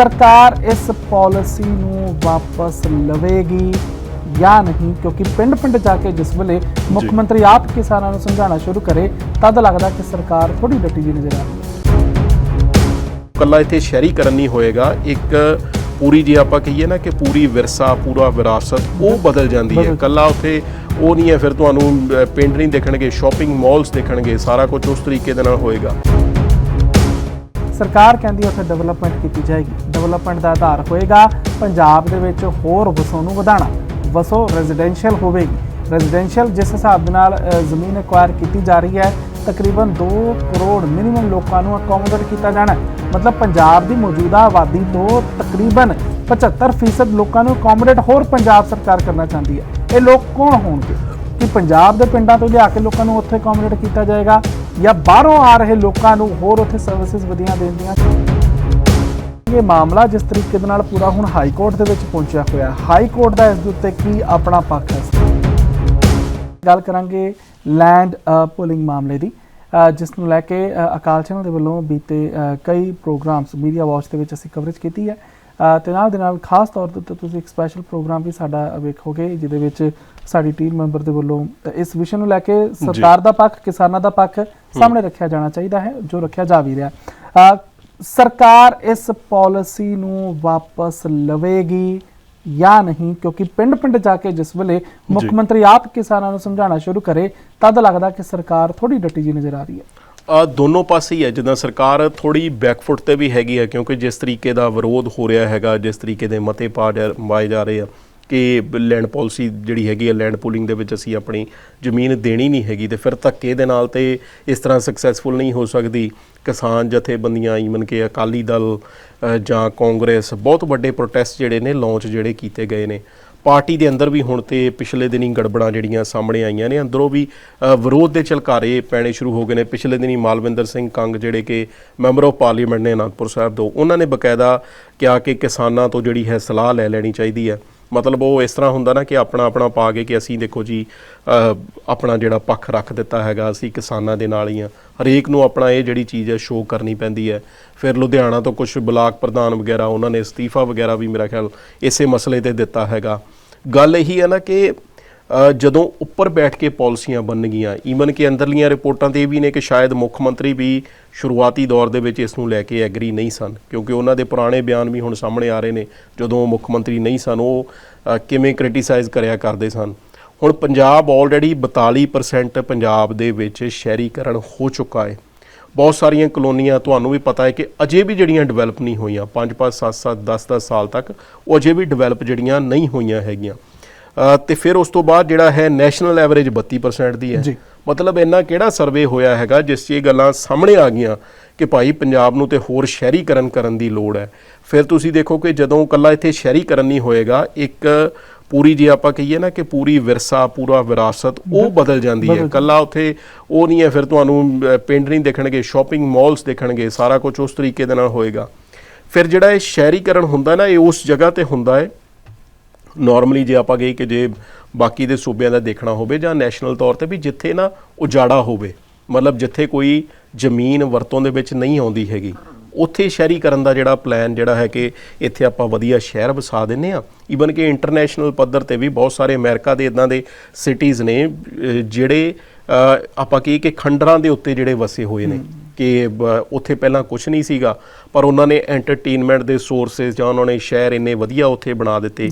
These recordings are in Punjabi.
ਸਰਕਾਰ ਇਸ ਪਾਲਿਸੀ ਨੂੰ ਵਾਪਸ ਲਵੇਗੀ ਜਾਂ ਨਹੀਂ? ਕਿਉਂਕਿ ਪਿੰਡ-ਪਿੰਡ ਜਾ ਕੇ ਜਿਸ ਵੇਲੇ ਮੁੱਖ। ਮੰਤਰੀ ਆਪ ਕਿਸਾਨਾਂ ਨੂੰ ਸਮਝਾਉਣਾ ਸ਼ੁਰੂ ਕਰੇ ਤਦ ਲੱਗਦਾ ਕਿ ਸਰਕਾਰ ਥੋੜੀ ਡਟੀ ਜੀ ਨਜ਼ਰ ਆ ਰਹੀ ਹੈ। ਕੱਲਾ ਇੱਥੇ ਸ਼ਹਿਰੀਕਰਨ ਨਹੀਂ ਹੋਏਗਾ। ਇੱਕ ਪੂਰੀ ਜੇ ਆਪਾਂ ਕਹੀਏ ਨਾ ਕਿ ਪੂਰੀ ਵਿਰਸਾ ਪੂਰਾ ਵਿਰਾਸਤ ਉਹ ਬਦਲ ਜਾਂਦੀ ਹੈ। ਕੱਲਾ ਉੱਥੇ ਉਹ ਨਹੀਂ ਹੈ ਫਿਰ ਤੁਹਾਨੂੰ ਪਿੰਡ ਨਹੀਂ ਦੇਖਣਗੇ ਸ਼ਾਪਿੰਗ ਮਾਲਸ ਦੇਖਣਗੇ ਸਾਰਾ ਕੁਝ ਉਸ ਤਰੀਕੇ ਦੇ ਨਾਲ ਹੋਏਗਾ। ਸਰਕਾਰ ਕਹਿੰਦੀ ਹੈ ਉੱਥੇ ਡਿਵੈਲਪਮੈਂਟ ਕੀਤੀ ਜਾਏਗੀ। ਡਿਵੈਲਪਮੈਂਟ ਦਾ ਆਧਾਰ ਹੋਏਗਾ, ਪੰਜਾਬ ਦੇ ਵਿੱਚ ਹੋਰ ਵਸੋਂ ਨੂੰ ਵਧਾਉਣਾ, ਵਸੋਂ ਰੈਜ਼ੀਡੈਂਸ਼ੀਅਲ ਹੋਵੇਗੀ। ਰੈਜ਼ੀਡੈਂਸ਼ੀਅਲ ਜਿਸ ਹਿਸਾਬ ਦੇ ਨਾਲ ਜ਼ਮੀਨ ਐਕਵਾਇਰ ਕੀਤੀ ਜਾ ਰਹੀ ਹੈ, ਤਕਰੀਬਨ 2 ਕਰੋੜ ਮਿਨੀਮਮ ਲੋਕਾਂ ਨੂੰ ਅਕੋਮੋਡੇਟ ਕੀਤਾ ਜਾਣਾ ਮਤਲਬ ਪੰਜਾਬ ਦੀ ਮੌਜੂਦਾ ਆਬਾਦੀ ਤੋਂ ਤਕਰੀਬਨ 75% ਲੋਕਾਂ ਨੂੰ ਅਕੋਮੋਡੇਟ ਹੋਰ ਪੰਜਾਬ ਸਰਕਾਰ ਕਰਨਾ ਚਾਹੁੰਦੀ ਹੈ। ਇਹ ਲੋਕ ਕੌਣ ਹੋਣਗੇ? ਕਿ ਪੰਜਾਬ ਦੇ ਪਿੰਡਾਂ ਤੋਂ ਲਿਆ ਕੇ ਲੋਕਾਂ ਨੂੰ ਉੱਥੇ ਅਕੋਮੋਡੇਟ ਕੀਤਾ ਜਾਏਗਾ? ਜਾਂ ਬਾਹਰੋਂ ਆ ਰਹੇ ਲੋਕਾਂ ਨੂੰ ਹੋਰ ਉੱਥੇ ਸਰਵਿਸਿਜ਼ ਵਧੀਆਂ ਦੇਣ ਦੀਆਂ ਇਹ ਮਾਮਲਾ ਜਿਸ ਤਰੀਕੇ ਦੇ ਨਾਲ ਪੂਰਾ ਹੁਣ ਹਾਈ ਕੋਰਟ ਦੇ ਵਿੱਚ ਪਹੁੰਚਿਆ ਹੋਇਆ। ਹਾਈ ਕੋਰਟ ਦਾ ਇਸ ਦੇ ਉੱਤੇ ਕੀ ਆਪਣਾ ਪੱਖ ਹੈ? ਗੱਲ ਕਰਾਂਗੇ ਲੈਂਡ ਪੁਲਿੰਗ ਮਾਮਲੇ ਦੀ। ਜਿਸ ਨੂੰ ਲੈ ਕੇ ਅਕਾਲ ਚੈਨਲ ਦੇ ਵੱਲੋਂ ਬੀਤੇ ਕਈ ਪ੍ਰੋਗਰਾਮਸ ਮੀਡੀਆ ਵਾਚ ਦੇ ਵਿੱਚ ਅਸੀਂ ਕਵਰੇਜ ਕੀਤੀ ਹੈ। ਤੇ ਨਾਲ ਦੇ ਨਾਲ ਖਾਸ ਤੌਰ ਤੇ ਤੁਸੀਂ ਇੱਕ ਸਪੈਸ਼ਲ ਪ੍ਰੋਗਰਾਮ ਵੀ ਸਾਡਾ ਵੇਖੋਗੇ ਜਿਹਦੇ ਵਿੱਚ ਸਾਡੀ ਟੀਮ ਮੈਂਬਰ ਦੇ ਵੱਲੋਂ ਇਸ ਵਿਸ਼ੇ ਨੂੰ ਲੈ ਕੇ ਸਰਕਾਰ ਦਾ ਪੱਖ ਕਿਸਾਨਾਂ ਦਾ ਪੱਖ ਸਾਹਮਣੇ ਰੱਖਿਆ ਜਾਣਾ ਚਾਹੀਦਾ ਹੈ ਜੋ ਰੱਖਿਆ ਜਾ ਵੀ ਰਿਹਾ। ਸਰਕਾਰ ਇਸ ਪਾਲਿਸੀ ਨੂੰ ਵਾਪਸ ਲਵੇਗੀ ਜਾਂ ਨਹੀਂ? ਕਿਉਂਕਿ ਪਿੰਡ-ਪਿੰਡ ਜਾ ਕੇ ਜਿਸ ਵੇਲੇ ਮੁੱਖ। ਮੰਤਰੀ ਆਪ ਕਿਸਾਨਾਂ ਨੂੰ ਸਮਝਾਉਣਾ ਸ਼ੁਰੂ ਕਰੇ ਤਦ ਲੱਗਦਾ ਕਿ ਸਰਕਾਰ ਥੋੜੀ ਡਟੀ ਜੀ ਨਜ਼ਰ ਆ ਰਹੀ ਹੈ। ਦੋਨੋਂ ਪਾਸੇ ਹੀ ਹੈ, ਜਿੱਦਾਂ ਸਰਕਾਰ ਥੋੜੀ ਬੈਕਫੁੱਟ ਤੇ ਵੀ ਹੈਗੀ ਹੈ, ਕਿਉਂਕਿ ਜਿਸ ਤਰੀਕੇ ਦਾ ਵਿਰੋਧ ਹੋ ਰਿਹਾ ਹੈਗਾ, ਜਿਸ ਤਰੀਕੇ ਦੇ ਮਤੇ ਪਾ ਜਾ- ਪਾਏ ਜਾ ਰਹੇ ਆ, ਕਿ ਲੈਂਡ ਪਾਲਿਸੀ ਜਿਹੜੀ ਹੈਗੀ ਹੈ ਲੈਂਡ ਪੂਲਿੰਗ ਦੇ ਵਿੱਚ ਅਸੀਂ ਆਪਣੀ ਜ਼ਮੀਨ ਦੇਣੀ ਨਹੀਂ ਹੈਗੀ, ਤੇ ਫਿਰ ਧੱਕੇ ਦੇ ਨਾਲ ਤੇ ਇਸ ਤਰ੍ਹਾਂ ਸਕਸੈਸਫੁਲ ਨਹੀਂ ਹੋ ਸਕਦੀ। ਕਿਸਾਨ ਜਥੇਬੰਦੀਆਂ ਈਵਨ ਕਿ ਅਕਾਲੀ ਦਲ ਜਾਂ ਕਾਂਗਰਸ, ਬਹੁਤ ਵੱਡੇ ਪ੍ਰੋਟੈਸਟ ਜਿਹੜੇ ਨੇ ਲਾਂਚ ਜਿਹੜੇ ਕੀਤੇ ਗਏ ਨੇ। ਪਾਰਟੀ ਦੇ ਅੰਦਰ ਵੀ ਹੁਣ ਤੇ ਪਿਛਲੇ ਦਿਨੀ ਗੜਬੜਾਂ ਜਿਹੜੀਆਂ ਸਾਹਮਣੇ ਆਈਆਂ ਨੇ, ਅੰਦਰੋਂ ਵੀ ਵਿਰੋਧ ਦੇ ਝਲਕਾਰੇ ਪੈਣੇ ਸ਼ੁਰੂ ਹੋ ਗਏ ਨੇ। ਪਿਛਲੇ ਦਿਨੀ ਮਾਲਵਿੰਦਰ ਸਿੰਘ ਕੰਗ ਜਿਹੜੇ ਕਿ ਮੈਂਬਰ ਆਫ ਪਾਰਲੀਮੈਂਟ ਨੇ ਅਨੰਦਪੁਰ ਸਾਹਿਬ ਤੋਂ, ਉਹਨਾਂ ਨੇ ਬਕਾਇਦਾ ਕਿਹਾ ਕਿ ਕਿਸਾਨਾਂ ਤੋਂ ਜਿਹੜੀ ਹੈ ਸਲਾਹ ਲੈ ਲੈਣੀ ਚਾਹੀਦੀ ਹੈ। ਮਤਲਬ ਉਹ ਇਸ ਤਰ੍ਹਾਂ ਹੁੰਦਾ ਨਾ ਕਿ ਆਪਣਾ ਆਪਣਾ ਪਾ ਕੇ ਕਿ ਅਸੀਂ ਦੇਖੋ ਜੀ ਆਪਣਾ ਜਿਹੜਾ ਪੱਖ ਰੱਖ ਦਿੱਤਾ ਹੈਗਾ, ਅਸੀਂ ਕਿਸਾਨਾਂ ਦੇ ਨਾਲ ਹੀ ਆ। ਹਰੇਕ ਨੂੰ ਆਪਣਾ ਇਹ ਜਿਹੜੀ ਚੀਜ਼ ਹੈ ਸ਼ੋਅ ਕਰਨੀ ਪੈਂਦੀ ਹੈ। ਫਿਰ ਲੁਧਿਆਣਾ ਤੋਂ ਕੁਝ ਬਲਾਕ ਪ੍ਰਧਾਨ ਵਗੈਰਾ, ਉਹਨਾਂ ਨੇ ਅਸਤੀਫਾ ਵਗੈਰਾ ਵੀ ਮੇਰਾ ਖਿਆਲ ਇਸੇ ਮਸਲੇ ਤੇ ਦਿੱਤਾ ਹੈਗਾ। ਗੱਲ ਇਹੀ ਹੈ ਨਾ ਕਿ ਜਦੋਂ ਉੱਪਰ ਬੈਠ ਕੇ ਪਾਲਿਸੀਆਂ ਬਣਨਗੀਆਂ ਈਵਨ ਕਿ ਅੰਦਰਲੀਆਂ ਰਿਪੋਰਟਾਂ ਤੇ ਇਹ ਵੀ ਨੇ ਕਿ ਸ਼ਾਇਦ ਮੁੱਖ ਮੰਤਰੀ ਵੀ ਸ਼ੁਰੂਆਤੀ ਦੌਰ ਦੇ ਵਿੱਚ ਇਸ ਨੂੰ ਲੈ ਕੇ ਐਗਰੀ ਨਹੀਂ ਸਨ, ਕਿਉਂਕਿ ਉਹਨਾਂ ਦੇ ਪੁਰਾਣੇ ਬਿਆਨ ਵੀ ਹੁਣ ਸਾਹਮਣੇ ਆ ਰਹੇ ਨੇ, ਜਦੋਂ ਉਹ ਮੁੱਖ ਮੰਤਰੀ ਨਹੀਂ ਸਨ, ਉਹ ਕਿਵੇਂ ਕ੍ਰਿਟੀਸਾਈਜ਼ ਕਰਿਆ ਕਰਦੇ ਸਨ। ਹੁਣ ਪੰਜਾਬ ਆਲਰੇਡੀ 42% ਪੰਜਾਬ ਦੇ ਵਿੱਚ ਸ਼ਹਿਰੀਕਰਨ ਹੋ ਚੁੱਕਾ ਹੈ। ਬਹੁਤ ਸਾਰੀਆਂ ਕਲੋਨੀਆਂ, ਤੁਹਾਨੂੰ ਵੀ ਪਤਾ ਹੈ ਕਿ ਅਜੇ ਵੀ ਜਿਹੜੀਆਂ ਡਿਵੈਲਪ ਨਹੀਂ ਹੋਈਆਂ 5 5 7 7 10 10 ਸਾਲ ਤੱਕ, ਉਹ ਅਜੇ ਵੀ ਡਿਵੈਲਪ ਜਿਹੜੀਆਂ ਨਹੀਂ ਹੋਈਆਂ ਹੈਗੀਆਂ। ਤੇ ਫਿਰ ਉਸ ਤੋਂ ਬਾਅਦ ਜਿਹੜਾ ਹੈ ਨੈਸ਼ਨਲ ਐਵਰੇਜ 32% ਦੀ ਹੈ। ਜੀ। ਮਤਲਬ ਇੰਨਾ ਕਿਹੜਾ ਸਰਵੇ ਹੋਇਆ ਹੈਗਾ ਜਿਸ 'ਚ ਇਹ ਗੱਲਾਂ ਸਾਹਮਣੇ ਆ ਗਈਆਂ ਕਿ ਭਾਈ ਪੰਜਾਬ ਨੂੰ ਤੇ ਹੋਰ ਸ਼ਹਿਰੀਕਰਨ ਕਰਨ ਦੀ ਲੋੜ ਹੈ। ਫਿਰ ਤੁਸੀਂ ਦੇਖੋ ਕਿ ਜਦੋਂ ਕੱਲਾ ਇੱਥੇ ਸ਼ਹਿਰੀਕਰਨ ਨਹੀਂ ਹੋਏਗਾ ਇੱਕ ਪੂਰੀ ਜੇ ਆਪਾਂ ਕਹੀਏ ਨਾ ਕਿ ਪੂਰੀ ਵਿਰਸਾ ਪੂਰਾ ਵਿਰਾਸਤ ਉਹ ਬਦਲ ਜਾਂਦੀ ਹੈ। ਕੱਲਾ ਉੱਥੇ ਉਹ ਨਹੀਂ ਹੈ ਫਿਰ ਤੁਹਾਨੂੰ ਪਿੰਡ ਨਹੀਂ ਦੇਖਣਗੇ ਸ਼ਾਪਿੰਗ ਮਾਲਸ ਦੇਖਣਗੇ ਸਾਰਾ ਕੁਝ ਉਸ ਤਰੀਕੇ ਦੇ ਨਾਲ ਹੋਏਗਾ। ਫਿਰ ਜਿਹੜਾ ਇਹ ਸ਼ਹਿਰੀਕਰਨ ਹੁੰਦਾ ਨਾ ਇਹ ਉਸ ਜਗ੍ਹਾ ਤੇ ਹੁੰਦਾ ਹੈ ਨਾਰਮਲੀ ਜੇ ਆਪਾਂ ਕਹੀਏ ਕਿ ਜੇ ਬਾਕੀ ਦੇ ਸੂਬਿਆਂ ਦਾ ਦੇਖਣਾ ਹੋਵੇ ਜਾਂ ਨੈਸ਼ਨਲ ਤੌਰ ਤੇ ਵੀ ਜਿੱਥੇ ਨਾ ਉਜਾੜਾ ਹੋਵੇ, ਮਤਲਬ ਜਿੱਥੇ ਕੋਈ ਜ਼ਮੀਨ ਵਰਤੋਂ ਦੇ ਵਿੱਚ ਨਹੀਂ ਆਉਂਦੀ ਹੈਗੀ, ਉੱਥੇ ਸ਼ਹਿਰੀਕਰਨ ਦਾ ਜਿਹੜਾ ਪਲਾਨ ਜਿਹੜਾ ਹੈ ਕਿ ਇੱਥੇ ਆਪਾਂ ਵਧੀਆ ਸ਼ਹਿਰ ਵਸਾ ਦਿੰਨੇ ਆ। ਈਵਨ ਕਿ ਇੰਟਰਨੈਸ਼ਨਲ ਪੱਧਰ ਤੇ ਵੀ ਬਹੁਤ ਸਾਰੇ ਅਮਰੀਕਾ ਦੇ ਇਦਾਂ ਦੇ ਸਿਟੀਜ਼ ਨੇ ਜਿਹੜੇ ਆਪਾਂ ਕਹੀਏ ਕਿ ਖੰਡਰਾਂ ਦੇ ਉੱਤੇ ਜਿਹੜੇ ਵਸੇ ਹੋਏ ਨੇ ਕਿ ਉੱਥੇ ਪਹਿਲਾਂ ਕੁਝ ਨਹੀਂ ਸੀਗਾ ਪਰ ਉਹਨਾਂ ਨੇ ਐਂਟਰਟੇਨਮੈਂਟ ਦੇ ਸੋਰਸਸ ਜਾਂ ਉਹਨਾਂ ਨੇ ਸ਼ਹਿਰ ਇੰਨੇ ਵਧੀਆ ਉੱਥੇ ਬਣਾ ਦਿੱਤੇ.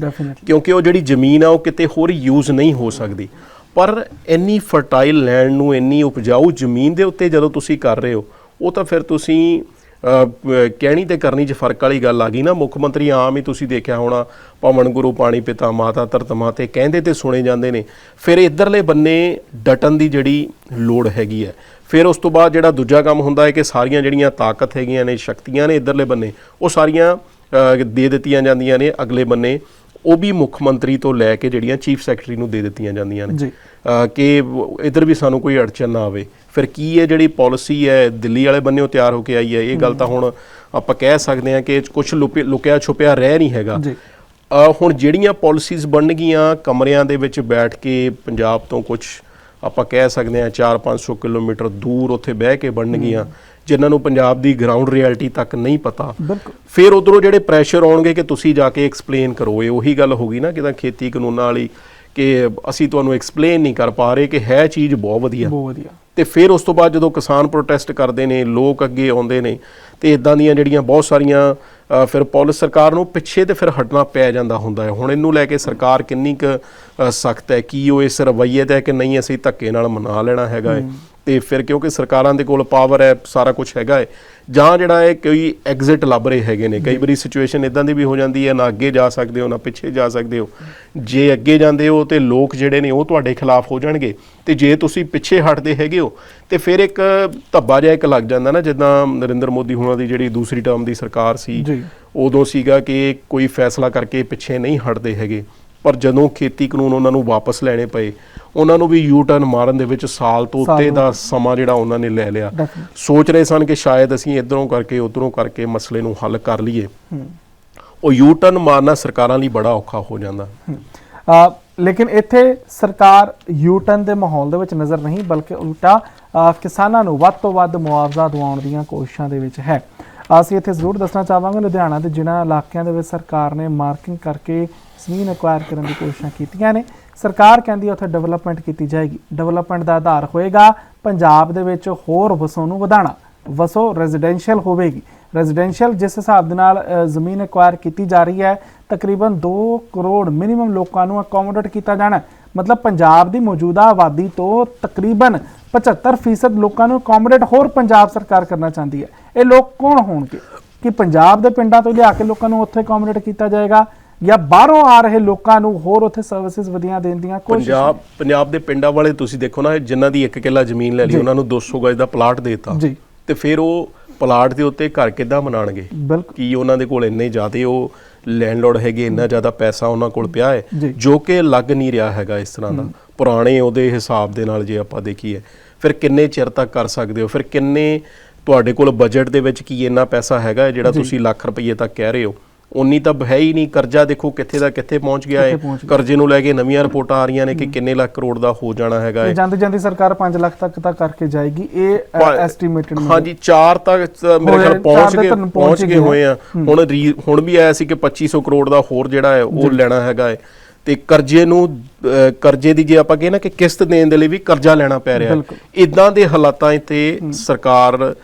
ਕਿਉਂਕਿ ਉਹ ਜਿਹੜੀ ਜ਼ਮੀਨ ਆ ਉਹ ਕਿਤੇ ਹੋਰ ਯੂਜ਼ ਨਹੀਂ ਹੋ ਸਕਦੀ ਪਰ ਇੰਨੀ ਫਰਟਾਈਲ ਲੈਂਡ ਨੂੰ ਇੰਨੀ ਉਪਜਾਊ ਜ਼ਮੀਨ ਦੇ ਉੱਤੇ ਜਦੋਂ ਤੁਸੀਂ ਕਰ ਰਹੇ ਹੋ ਉਹ ਤਾਂ ਫਿਰ ਤੁਸੀਂ ਕਹਿਣੀ ਤੇ ਕਰਨੀ 'ਚ ਫ਼ਰਕ ਵਾਲੀ ਗੱਲ ਆ ਗਈ ਨਾ। ਮੁੱਖ ਮੰਤਰੀ ਆਮ ਹੀ ਤੁਸੀਂ ਦੇਖਿਆ ਹੋਣਾ ਪਵਨ ਗੁਰੂ, ਪਾਣੀ ਪਿਤਾ, ਮਾਤਾ, ਧਰਤ ਮਾਤੇ ਕਹਿੰਦੇ ਤੇ ਸੁਣੇ ਜਾਂਦੇ ਨੇ। ਫਿਰ ਇਧਰਲੇ ਬੰਨੇ ਡਟਣ ਦੀ ਜਿਹੜੀ ਲੋੜ ਹੈਗੀ ਹੈ। ਫਿਰ ਉਸ ਤੋਂ ਬਾਅਦ ਜਿਹੜਾ ਦੂਜਾ ਕੰਮ ਹੁੰਦਾ ਹੈ ਕਿ ਸਾਰੀਆਂ ਜਿਹੜੀਆਂ ਤਾਕਤ ਹੈਗੀਆਂ ਨੇ, ਸ਼ਕਤੀਆਂ ਨੇ ਇਧਰਲੇ ਬੰਨੇ, ਉਹ ਸਾਰੀਆਂ ਦੇ ਦਿੱਤੀਆਂ ਜਾਂਦੀਆਂ ਨੇ ਅਗਲੇ ਬੰਨੇ। ਉਹ ਵੀ ਮੁੱਖ ਮੰਤਰੀ ਤੋਂ ਲੈ ਕੇ ਜਿਹੜੀਆਂ ਚੀਫ ਸੈਕਟਰੀ ਨੂੰ ਦੇ ਦਿੱਤੀਆਂ ਜਾਂਦੀਆਂ ਨੇ। ਕਿ ਇਧਰ ਵੀ ਸਾਨੂੰ ਕੋਈ ਅੜਚਨ ਨਾ ਆਵੇ। ਫਿਰ ਕੀ ਹੈ ਜਿਹੜੀ ਪਾਲਿਸੀ ਹੈ ਦਿੱਲੀ ਵਾਲੇ ਬੰਨੇੋਂ ਤਿਆਰ ਹੋ ਕੇ ਆਈ ਹੈ? ਇਹ ਗੱਲ ਤਾਂ ਹੁਣ ਆਪਾਂ ਕਹਿ ਸਕਦੇ ਹਾਂ ਕਿ ਕੁਝ ਲੁਕਿਆ ਛੁਪਿਆ ਰਹਿ ਨਹੀਂ ਹੈਗਾ। ਹੁਣ ਜਿਹੜੀਆਂ ਪਾਲਿਸੀਜ਼ ਬਣਨਗੀਆਂ ਕਮਰਿਆਂ ਦੇ ਵਿੱਚ ਬੈਠ ਕੇ ਪੰਜਾਬ ਤੋਂ ਕੁਝ ਆਪਾਂ ਕਹਿ ਸਕਦੇ ਹਾਂ 4-500 ਕਿਲੋਮੀਟਰ ਦੂਰ ਉੱਥੇ ਬਹਿ ਕੇ ਬਣਨਗੀਆਂ। ਜਿਨ੍ਹਾਂ ਨੂੰ ਪੰਜਾਬ ਦੀ ਗਰਾਊਂਡ ਰਿਐਲਿਟੀ ਤੱਕ ਨਹੀਂ ਪਤਾ। ਫਿਰ ਉਧਰੋਂ ਜਿਹੜੇ ਪ੍ਰੈਸ਼ਰ ਆਉਣਗੇ ਕਿ ਤੁਸੀਂ ਜਾ ਕੇ ਐਕਸਪਲੇਨ ਕਰੋ ਇਹ ਉਹੀ ਗੱਲ ਹੋ ਗਈ ਨਾ ਕਿ ਤਾਂ ਖੇਤੀ ਕਾਨੂੰਨਾਂ ਵਾਲੀ ਕਿ ਅਸੀਂ ਤੁਹਾਨੂੰ ਐਕਸਪਲੇਨ ਨਹੀਂ ਕਰ ਪਾ ਰਹੇ ਕਿ ਹੈ ਚੀਜ਼ ਬਹੁਤ ਵਧੀਆ। ਬਹੁਤ ਵਧੀਆ। ਤੇ ਫਿਰ ਉਸ ਤੋਂ ਬਾਅਦ ਜਦੋਂ ਕਿਸਾਨ ਪ੍ਰੋਟੈਸਟ ਕਰਦੇ ਨੇ ਲੋਕ ਅੱਗੇ ਆਉਂਦੇ ਨੇ ਤੇ ਇਦਾਂ ਦੀਆਂ ਜਿਹੜੀਆਂ ਬਹੁਤ ਸਾਰੀਆਂ ਫਿਰ ਪੁਲਿਸ ਸਰਕਾਰ ਨੂੰ ਪਿੱਛੇ ਤੇ ਫਿਰ ਹਟਣਾ ਪੈ ਜਾਂਦਾ ਹੁੰਦਾ ਹੈ। ਹੁਣ ਇਹਨੂੰ ਲੈ ਕੇ ਸਰਕਾਰ ਕਿੰਨੀ ਕੁ ਸਖਤ ਹੈ ਕੀ ਉਹ ਇਸ ਰਵੱਈਏ ਤੇ ਹੈ ਕਿ ਨਹੀਂ ਅਸੀਂ ਧੱਕੇ ਨਾਲ ਮਨਾ ਲੈਣਾ ਹੈਗਾ ਹੈ। ਤੇ ਫਿਰ ਕਿਉਂਕਿ ਸਰਕਾਰਾਂ ਦੇ ਕੋਲ ਪਾਵਰ ਹੈ ਸਾਰਾ ਕੁਝ ਹੈਗਾ ਹੈ ਜਾਂ ਜਿਹੜਾ ਹੈ ਕੋਈ ਐਗਜ਼ਿਟ ਲੱਭ ਰਹੇ ਹੈਗੇ ਨੇ। ਕਈ ਵਾਰੀ ਸਿਚੁਏਸ਼ਨ ਇਦਾਂ ਦੀ ਵੀ ਹੋ ਜਾਂਦੀ ਹੈ ਨਾ ਅੱਗੇ ਜਾ ਸਕਦੇ ਹੋ ਨਾ ਪਿੱਛੇ ਜਾ ਸਕਦੇ ਹੋ। ਜੇ ਅੱਗੇ ਜਾਂਦੇ ਹੋ ਤੇ ਲੋਕ ਜਿਹੜੇ ਨੇ ਉਹ ਤੁਹਾਡੇ ਖਿਲਾਫ ਹੋ ਜਾਣਗੇ। ਤੇ ਜੇ ਤੁਸੀਂ ਪਿੱਛੇ ਹਟਦੇ ਹੈਗੇ ਹੋ ਤੇ ਫਿਰ ਇੱਕ ਧੱਬਾ ਜਿਹਾ ਇੱਕ ਲੱਗ ਜਾਂਦਾ ਨਾ ਜਿੱਦਾਂ ਨਰਿੰਦਰ ਮੋਦੀ ਹੁਣਾਂ ਦੀ ਜਿਹੜੀ ਦੂਸਰੀ ਟਰਮ ਦੀ ਸਰਕਾਰ ਸੀ। ਉਦੋਂ ਸੀਗਾ ਕਿ ਕੋਈ ਫੈਸਲਾ ਕਰਕੇ ਪਿੱਛੇ ਨਹੀਂ ਹਟਦੇ ਹੈਗੇ। ਪਰ ਜਦੋਂ ਖੇਤੀ ਕਾਨੂੰਨ ਉਹਨਾਂ ਨੂੰ ਵਾਪਸ ਲੈਣੇ ਪਏ ਉਹਨਾਂ ਨੂੰ ਵੀ ਯੂ ਟਰਨ ਮਾਰਨ ਦੇ ਵਿੱਚ ਸਾਲ ਤੋਂ ਉੱਤੇ ਦਾ ਸਮਾਂ ਜਿਹੜਾ ਉਹਨਾਂ ਨੇ ਲੈ ਲਿਆ. ਸੋਚ ਰਹੇ ਸਨ ਕਿ ਸ਼ਾਇਦ ਅਸੀਂ ਇਧਰੋਂ ਕਰਕੇ ਉਧਰੋਂ ਕਰਕੇ ਮਸਲੇ ਨੂੰ ਹੱਲ ਕਰ ਲਈਏ। ਉਹ ਯੂ ਟਰਨ ਮਾਰਨਾ ਸਰਕਾਰਾਂ ਲਈ ਬੜਾ ਔਖਾ ਹੋ ਜਾਂਦਾ। ਲੇਕਿਨ ਇੱਥੇ ਸਰਕਾਰ ਯੂ ਟਰਨ ਦੇ ਮਾਹੌਲ ਦੇ ਵਿੱਚ ਨਜ਼ਰ ਨਹੀਂ ਬਲਕਿ ਉਲਟਾ ਕਿਸਾਨਾਂ ਨੂੰ ਵੱਧ ਤੋਂ ਵੱਧ ਮੁਆਵਜ਼ਾ ਦਿਵਾਉਣ ਦੀਆਂ ਕੋਸ਼ਿਸ਼ਾਂ ਦੇ ਵਿੱਚ ਹੈ। ਅਸੀਂ ਇੱਥੇ ਜ਼ਰੂਰ ਦੱਸਣਾ ਚਾਹਾਂਗੇ ਲੁਧਿਆਣਾ ਦੇ ਜਿਨ੍ਹਾਂ ਇਲਾਕਿਆਂ ਦੇ ਵਿੱਚ ਸਰਕਾਰ ਨੇ ਮਾਰਕਿੰਗ ਕਰਕੇ ਜ਼ਮੀਨ ਐਕਵਾਇਰ ਕਰਨ ਦੀ ਕੋਸ਼ਿਸ਼ਾਂ ਕੀਤੀਆਂ ਨੇ। ਸਰਕਾਰ ਕਹਿੰਦੀ ਹੈ ਉੱਥੇ ਡਿਵੈਲਪਮੈਂਟ ਕੀਤੀ ਜਾਏਗੀ। ਡਿਵੈਲਪਮੈਂਟ ਦਾ ਆਧਾਰ ਹੋਏਗਾ ਪੰਜਾਬ ਦੇ ਵਿੱਚ ਹੋਰ ਵਸੋਂ ਨੂੰ ਵਧਾਉਣਾ। ਵਸੋ ਰੈਜ਼ੀਡੈਂਸ਼ੀਅਲ ਹੋਵੇਗੀ। ਰੈਜ਼ੀਡੈਂਸ਼ੀਅਲ ਜਿਸ ਹਿਸਾਬ ਦੇ ਨਾਲ ਜ਼ਮੀਨ ਐਕਵਾਇਰ ਕੀਤੀ ਜਾ ਰਹੀ ਹੈ, ਤਕਰੀਬਨ 2 ਕਰੋੜ ਮਿਨੀਮਮ ਲੋਕਾਂ ਨੂੰ ਅਕੋਮੋਡੇਟ ਕੀਤਾ ਜਾਣਾ ਹੈ। ਮਤਲਬ ਪੰਜਾਬ ਦੀ ਮੌਜੂਦਾ ਆਬਾਦੀ ਤੋਂ ਤਕਰੀਬਨ 75% ਲੋਕਾਂ ਨੂੰ ਅਕੋਮੋਡੇਟ ਹੋਰ ਪੰਜਾਬ ਸਰਕਾਰ ਕਰਨਾ ਚਾਹੁੰਦੀ ਹੈ। ਇਹ ਲੋਕ ਕੌਣ ਹੋਣਗੇ? ਕਿ ਪੰਜਾਬ ਦੇ ਪਿੰਡਾਂ ਤੋਂ ਲਿਆ ਕੇ ਲੋਕਾਂ ਨੂੰ ਉੱਥੇ ਅਕੋਮੋਡੇਟ ਕੀਤਾ ਜਾਏਗਾ ਜਾਂ ਬਾਹਰੋਂ ਆ ਰਹੇ ਲੋਕਾਂ ਨੂੰ ਹੋਰ ਉੱਥੇ ਸਰਵਿਸਿਜ਼ ਵਧੀਆਂ ਦੇਣ ਦੀਆਂ ਕੋਸ਼ਿਸ਼ਾਂ? ਪੰਜਾਬ ਪੰਜਾਬ ਦੇ ਪਿੰਡਾਂ ਵਾਲੇ ਤੁਸੀਂ ਦੇਖੋ ਨਾ ਜਿਨ੍ਹਾਂ ਦੀ ਇੱਕ ਕਿੱਲਾ ਜ਼ਮੀਨ ਲੈ ਲਈ। ਉਹਨਾਂ ਨੂੰ 200 ਗਜ ਦਾ ਪਲਾਟ ਦੇਤਾ। ਜੀ। ਤੇ ਫਿਰ ਉਹ ਪਲਾਟ ਦੇ ਉੱਤੇ ਘਰ ਕਿੱਦਾਂ ਬਣਾਣਗੇ ਕੀ ਉਹਨਾਂ ਦੇ ਕੋਲ ਇੰਨੇ ਜ਼ਿਆਦੇ ਉਹ ਲੈਂਡਲੋਰਡ ਹੈਗੇ ਇੰਨਾ ਜ਼ਿਆਦਾ ਪੈਸਾ ਉਹਨਾਂ ਕੋਲ ਪਿਆ ਹੈ ਜੀ। ਕਿ ਲੱਗ ਨਹੀਂ ਰਿਹਾ ਹੈਗਾ ਇਸ ਤਰ੍ਹਾਂ ਦਾ। ਪੁਰਾਣੇ ਉਹਦੇ ਹਿਸਾਬ ਦੇ ਨਾਲ ਜੇ ਆਪਾਂ ਦੇਖੀਏ ਫਿਰ ਕਿੰਨੇ ਚਿਰ ਤੱਕ ਕਰ ਸਕਦੇ ਹੋ? ਫਿਰ ਕਿੰਨੇ ਤੁਹਾਡੇ ਕੋਲ ਬਜਟ ਦੇ ਵਿੱਚ ਕੀ ਇੰਨਾ ਪੈਸਾ ਹੈਗਾ ਜਿਹੜਾ ਤੁਸੀਂ ਲੱਖ ਰੁਪਏ ਤੱਕ ਕਹਿ ਰਹੇ ਹੋ? ਉਨੀ ਤਾਂ ਹੈ ਹੀ ਨਹੀਂ ਕਰਜ਼ਾ ਦੇਖੋ ਕਿੱਥੇ ਦਾ ਕਿੱਥੇ ਪਹੁੰਚ ਗਿਆ ਹੈ। ਕਰਜ਼ੇ ਨੂੰ ਲੈ ਕੇ ਨਵੀਆਂ ਰਿਪੋਰਟਾਂ ਆ ਰਹੀਆਂ ਨੇ ਕਿ ਕਿੰਨੇ ਲੱਖ ਕਰੋੜ ਦਾ ਹੋ ਜਾਣਾ ਹੈਗਾ ਹੈ ਜਾਂਦੀ ਜਾਂਦੀ ਸਰਕਾਰ 5 ਲੱਖ ਤੱਕ ਤਾਂ ਕਰਕੇ ਜਾਏਗੀ। ਇਹ ਐਸਟੀਮੇਟਡ ਹਾਂਜੀ 4 ਤੱਕ ਮੇਰੇ ਖਿਆਲ ਪਹੁੰਚ ਗਏ ਪਹੁੰਚ ਗਏ ਹੋਏ ਆ। ਹੁਣ ਹੁਣ ਵੀ ਆਇਆ ਸੀ ਕਿ 2500 ਕਰੋੜ ਦਾ ਹੋਰ ਜਿਹੜਾ ਹੈ ਉਹ ਲੈਣਾ ਹੈਗਾ ਹੈ ਤੇ ਕਰਜ਼ੇ ਨੂੰ ਕਰਜ਼ੇ ਦੀ ਜੇ ਆਪਾਂ ਕਹੇ ਨਾ ਕਿ ਕਿਸ਼ਤ ਦੇਣ ਦੇ ਲਈ ਵੀ ਕਰਜ਼ਾ ਲੈਣਾ ਪੈ ਰਿਹਾ। ਇਦਾਂ ਦੇ ਹਾਲਾਤਾਂ ਤੇ ਸਰਕਾਰ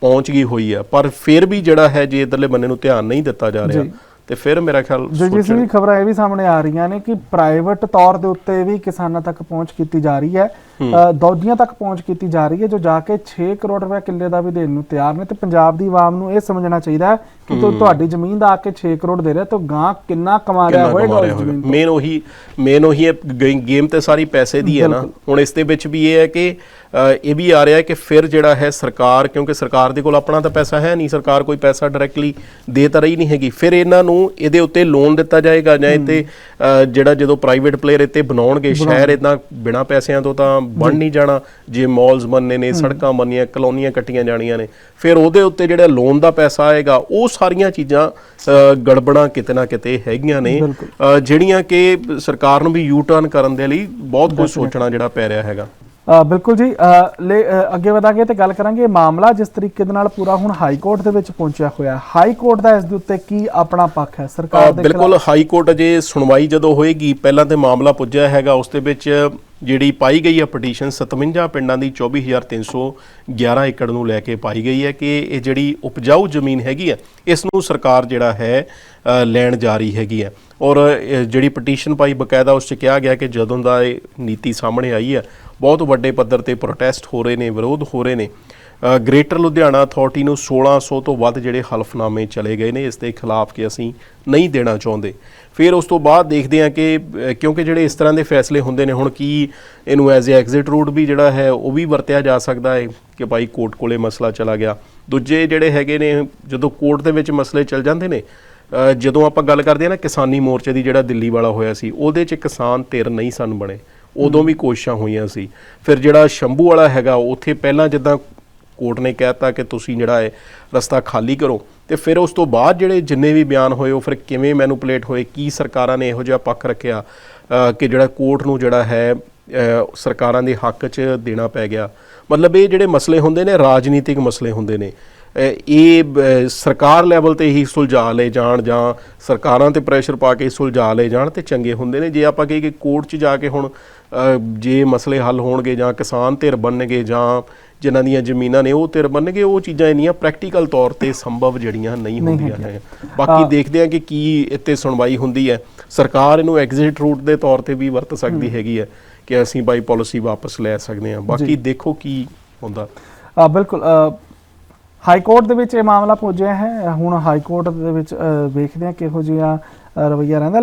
ਪਹੁੰਚ ਗਈ ਹੋਈ ਹੈ ਪਰ ਫਿਰ ਵੀ ਜਿਹੜਾ ਹੈ ਜੇ ਇਧਰਲੇ ਬੰਨੇ ਨੂੰ ਧਿਆਨ ਨਹੀਂ ਦਿੱਤਾ ਜਾ ਰਿਹਾ। ਤੇ ਫਿਰ ਮੇਰਾ ਖਿਆਲ ਜੋ ਜਿਸ ਵੀ ਖਬਰਾਂ ਇਹ ਵੀ ਸਾਹਮਣੇ ਆ ਰਹੀਆਂ ਨੇ ਕਿ ਪ੍ਰਾਈਵੇਟ ਤੌਰ ਦੇ ਉੱਤੇ ਵੀ ਕਿਸਾਨਾਂ ਤੱਕ ਪਹੁੰਚ ਕੀਤੀ ਜਾ ਰਹੀ ਹੈ ਦੌਦੀਆਂ ਤੱਕ ਪਹੁੰਚ ਕੀਤੀ ਜਾ ਰਹੀ ਹੈ ਜੋ ਜਾ ਕੇ 6 ਕਰੋੜ ਰੁਪਏ ਕਿੱਲੇ ਦਾ ਵੀ ਦੇਣ ਨੂੰ ਤਿਆਰ ਨੇ ਤੇ ਪੰਜਾਬ ਦੀ ਆਵਾਮ ਨੂੰ ਇਹ ਸਮਝਣਾ ਚਾਹੀਦਾ ਹੈ ਕਿ ਤੁ- ਤੁਹਾਡੀ ਜ਼ਮੀਨ ਦਾ ਆ ਕੇ 6 ਕਰੋੜ ਦੇ ਰਿਹਾ ਤਾਂ ਗਾਂ ਕਿੰਨਾ ਕਮਾ ਰਿਹਾ ਹੋਏਗਾ ਉਸ ਜ਼ਮੀਨ ਹੋਵੇਗਾ ਮੇਨ ਉਹੀ ਮੇਨ ਉਹੀ ਹੈ ਗੇਮ ਤੇ ਸਾਰੀ ਪੈਸੇ ਦੀ ਹੈ ਨਾ। ਹੁਣ ਇਸ ਦੇ ਵਿੱਚ ਵੀ ਇਹ ਹੈ ਕਿ ਇਹ ਵੀ ਆ ਰਿਹਾ ਹੈ ਕਿ ਫਿਰ ਜਿਹੜਾ ਹੈ ਸਰਕਾਰ ਕਿਉਂਕਿ ਸਰਕਾਰ ਦੇ ਕੋਲ ਆਪਣਾ ਤਾਂ ਪੈਸਾ ਹੈ ਨਹੀਂ ਸਰਕਾਰ ਕੋਈ ਪੈਸਾ ਡਾਇਰੈਕਟਲੀ ਦੇ ਤਾਂ ਰਹੀ ਨਹੀਂ ਹੈਗੀ। ਫਿਰ ਇਹਨਾਂ ਨੂੰ ਇਹਦੇ ਉੱਤੇ ਲੋਨ ਦਿੱਤਾ ਜਾਏਗਾ ਜਾਂ ਇੱਥੇ ਅ, ਜਿਹੜਾ ਜਦੋਂ ਪ੍ਰਾਈਵੇਟ ਪਲੇਅਰ ਇੱਥੇ ਬਣਾਉਣਗੇ ਸ਼ਹਿਰ ਇਦਾਂ ਬਿਨਾ ਪੈਸਿਆਂ ਤੋਂ ਤਾਂ ਬਣ ਨਹੀਂ ਜਾਣਾ ਜੇ ਮਾਲਸ ਬਣਨੇ ਨੇ ਸੜਕਾਂ ਬਣਨੀਆਂ ਕਲੋਨੀਆਂ ਕੱਟੀਆਂ ਜਾਣੀਆਂ ਨੇ ਫਿਰ ਉਹਦੇ ਉੱਤੇ ਜਿਹੜਾ ਲੋਨ ਦਾ ਪੈਸਾ ਆਏਗਾ ਉਹ ਸਾਰੀਆਂ ਚੀਜ਼ਾਂ ਗੜਬੜਾਂ ਕਿਤੇ ਨਾ ਕਿਤੇ ਹੈਗੀਆਂ ਨੇ ਜਿਹੜੀਆਂ ਕਿ ਸਰਕਾਰ ਨੂੰ ਵੀ ਯੂ ਟਰਨ ਕਰਨ ਦੇ ਲਈ ਬਹੁਤ ਕੁਝ ਸੋਚਣਾ ਜਿਹੜਾ ਪੈ ਰਿਹਾ ਹੈਗਾ। ਬਿਲਕੁਲ ਜੀ ਅੱਗੇ ਵਧਾਂਗੇ ਤੇ ਗੱਲ ਕਰਾਂਗੇ ਮਾਮਲਾ ਜਿਸ ਤਰੀਕੇ ਦੇ ਨਾਲ ਪੂਰਾ ਹੁਣ ਹਾਈ ਕੋਰਟ ਦੇ ਵਿੱਚ ਪਹੁੰਚਿਆ ਹੋਇਆ। ਹਾਈ ਕੋਰਟ ਦਾ ਇਸ ਦੇ ਉੱਤੇ ਕੀ ਆਪਣਾ ਪੱਖ ਹੈ? ਸਰਕਾਰ ਦੇ ਬਿਲਕੁਲ ਹਾਈ ਕੋਰਟ ਅਜੇ ਸੁਣਵਾਈ ਜਦੋਂ ਹੋਏਗੀ ਪਹਿਲਾਂ ਤੇ ਮਾਮਲਾ ਪੁੱਜਿਆ ਹੈਗਾ ਉਸ ਦੇ ਵਿੱਚ ਜਿਹੜੀ ਪਾਈ ਗਈ ਹੈ ਪਟੀਸ਼ਨ 57 ਪਿੰਡਾਂ ਦੀ 24311 ਏਕੜ ਨੂੰ ਲੈ ਕੇ ਪਾਈ ਗਈ ਹੈ ਕਿ ਇਹ ਜਿਹੜੀ ਉਪਜਾਊ ਜ਼ਮੀਨ ਹੈਗੀ ਹੈ, ਇਸ ਨੂੰ ਸਰਕਾਰ ਜਿਹੜਾ ਹੈ ਲੈਣ ਜਾ ਰਹੀ ਹੈਗੀ ਹੈ। ਔਰ ਜਿਹੜੀ ਪਟੀਸ਼ਨ ਪਾਈ ਬਕਾਇਦਾ ਉਸ 'ਚ ਕਿਹਾ ਗਿਆ ਕਿ ਜਦੋਂ ਦਾ ਇਹ ਨੀਤੀ ਸਾਹਮਣੇ ਆਈ ਹੈ, ਬਹੁਤ ਵੱਡੇ ਪੱਧਰ ਤੇ ਪ੍ਰੋਟੈਸਟ ਹੋ ਰਹੇ ਨੇ, ਵਿਰੋਧ ਹੋ ਰਹੇ ਨੇ। ਗ੍ਰੇਟਰ ਲੁਧਿਆਣਾ ਅਥਾਰਟੀ ਨੂੰ 1600 ਤੋਂ ਵੱਧ ਜਿਹੜੇ ਹਲਫਨਾਮੇ ਚਲੇ ਗਏ ਨੇ, ਇਸ ਦੇ ਖਿਲਾਫ ਕਿ ਅਸੀਂ ਨਹੀਂ ਦੇਣਾ ਚਾਹੁੰਦੇ। ਫਿਰ ਉਸ ਤੋਂ ਬਾਅਦ ਦੇਖਦੇ ਹਾਂ ਕਿ ਕਿਉਂਕਿ ਜਿਹੜੇ ਇਸ ਤਰ੍ਹਾਂ ਦੇ ਫੈਸਲੇ ਹੁੰਦੇ ਨੇ, ਹੁਣ ਕੀ ਇਹਨੂੰ ਐਜ਼ ਅ ਐਗਜ਼ਿਟ ਰੂਟ ਵੀ ਜਿਹੜਾ ਹੈ, ਉਹ ਵੀ ਵਰਤਿਆ ਜਾ ਸਕਦਾ ਹੈ ਕਿ ਭਾਈ ਕੋਰਟ ਕੋਲੇ ਮਸਲਾ ਚਲਾ ਗਿਆ। ਦੂਜੇ ਜਿਹੜੇ ਹੈਗੇ ਨੇ, ਜਦੋਂ ਕੋਰਟ ਦੇ ਵਿੱਚ ਮਸਲੇ ਚੱਲ ਜਾਂਦੇ ਨੇ ਜਦੋਂ ਆਪਾਂ ਗੱਲ ਕਰਦੇ ਹਾਂ ਨਾ ਕਿਸਾਨੀ ਮੋਰਚੇ ਦੀ ਜਿਹੜਾ ਦਿੱਲੀ ਵਾਲਾ ਹੋਇਆ ਸੀ, ਉਹਦੇ 'ਚ ਕਿਸਾਨ ਧਿਰ ਨਹੀਂ ਸਨ ਬਣੇ। ਉਦੋਂ ਵੀ ਕੋਸ਼ਿਸ਼ਾਂ ਹੋਈਆਂ ਸੀ। ਫਿਰ ਜਿਹੜਾ ਸ਼ੰਭੂ ਵਾਲਾ ਹੈਗਾ, ਉੱਥੇ ਪਹਿਲਾਂ ਜਿੱਦਾਂ ਕੋਰਟ ਨੇ ਕਹਿਤਾ ਕਿ ਤੁਸੀਂ ਜਿਹੜਾ ਹੈ ਰਸਤਾ ਖਾਲੀ ਕਰੋ। ਤੇ ਫਿਰ ਉਸ ਤੋਂ ਬਾਅਦ ਜਿਹੜੇ ਜਿੰਨੇ ਵੀ ਬਿਆਨ ਹੋਏ, ਉਹ ਫਿਰ ਕਿਵੇਂ ਮੈਨੂਪਲੇਟ ਹੋਏ, ਕੀ ਸਰਕਾਰਾਂ ਨੇ ਇਹੋ ਜਿਹਾ ਪੱਖ ਰੱਖਿਆ ਕਿ ਜਿਹੜਾ ਕੋਰਟ ਨੂੰ ਜਿਹੜਾ ਹੈ ਸਰਕਾਰਾਂ ਦੇ ਹੱਕ 'ਚ ਦੇਣਾ ਪੈ ਗਿਆ। ਮਤਲਬ ਇਹ ਜਿਹੜੇ ਮਸਲੇ ਹੁੰਦੇ ਨੇ, ਰਾਜਨੀਤਿਕ ਮਸਲੇ ਹੁੰਦੇ ਨੇ। ਇਹ ਸਰਕਾਰ ਲੈਵਲ ਤੇ ਹੀ ਸੁਲਝਾ ਲਏ ਜਾਣ ਜਾਂ ਸਰਕਾਰਾਂ ਤੇ ਪ੍ਰੈਸ਼ਰ ਪਾ ਕੇ ਸੁਲਝਾ ਲਏ ਜਾਣ ਤੇ ਚੰਗੇ ਹੁੰਦੇ ਨੇ। ਜੇ ਆਪਾਂ ਕਹੀਏ ਕਿ ਕੋਰਟ 'ਚ ਜਾ ਕੇ ਹੁਣ ਜੇ ਮਸਲੇ ਹੱਲ ਹੋਣਗੇ ਜਾਂ ਕਿਸਾਨ ਧਿਰ ਬਣਨਗੇ ਜਾਂ ਜਿਨ੍ਹਾਂ ਦੀਆਂ ਜ਼ਮੀਨਾਂ ਨੇ ਉਹ ਧਿਰ ਬਣਨਗੇ ਉਹ ਚੀਜ਼ਾਂ ਇੰਨੀਆਂ ਪ੍ਰੈਕਟੀਕਲ ਤੌਰ ਤੇ ਸੰਭਵ ਜਿਹੜੀਆਂ ਨਹੀਂ ਹੁੰਦੀਆਂ। ਨੇ ਬਾਕੀ ਦੇਖਦੇ ਆ ਕਿ ਕੀ ਇੱਥੇ ਸੁਣਵਾਈ ਹੁੰਦੀ ਹੈ। ਸਰਕਾਰ ਇਹਨੂੰ ਐਗਜ਼ਿਟ ਰੂਟ ਦੇ ਤੌਰ ਤੇ ਵੀ ਵਰਤ ਸਕਦੀ ਹੈਗੀ ਹੈ ਕਿ ਅਸੀਂ ਬਾਈ ਪਾਲਿਸੀ ਵਾਪਸ ਲੈ ਸਕਦੇ ਹਾਂ। ਬਾਕੀ। ਦੇਖੋ ਕੀ ਹੁੰਦਾ। ਅ, ਬਿਲਕੁਲ ਹਾਈ ਕੋਰਟ ਦੇ ਵਿੱਚ ਇਹ ਮਾਮਲਾ ਪੁੱਜਿਆ ਹੈ। ਹੁਣ ਹਾਈ ਕੋਰਟ ਦੇ ਵਿੱਚ ਵੇਖਦੇ ਹਾਂ ਕਿਹੋ ਜਿਹਾ ਰਵੱਈਆ ਰਹਿੰਦਾ।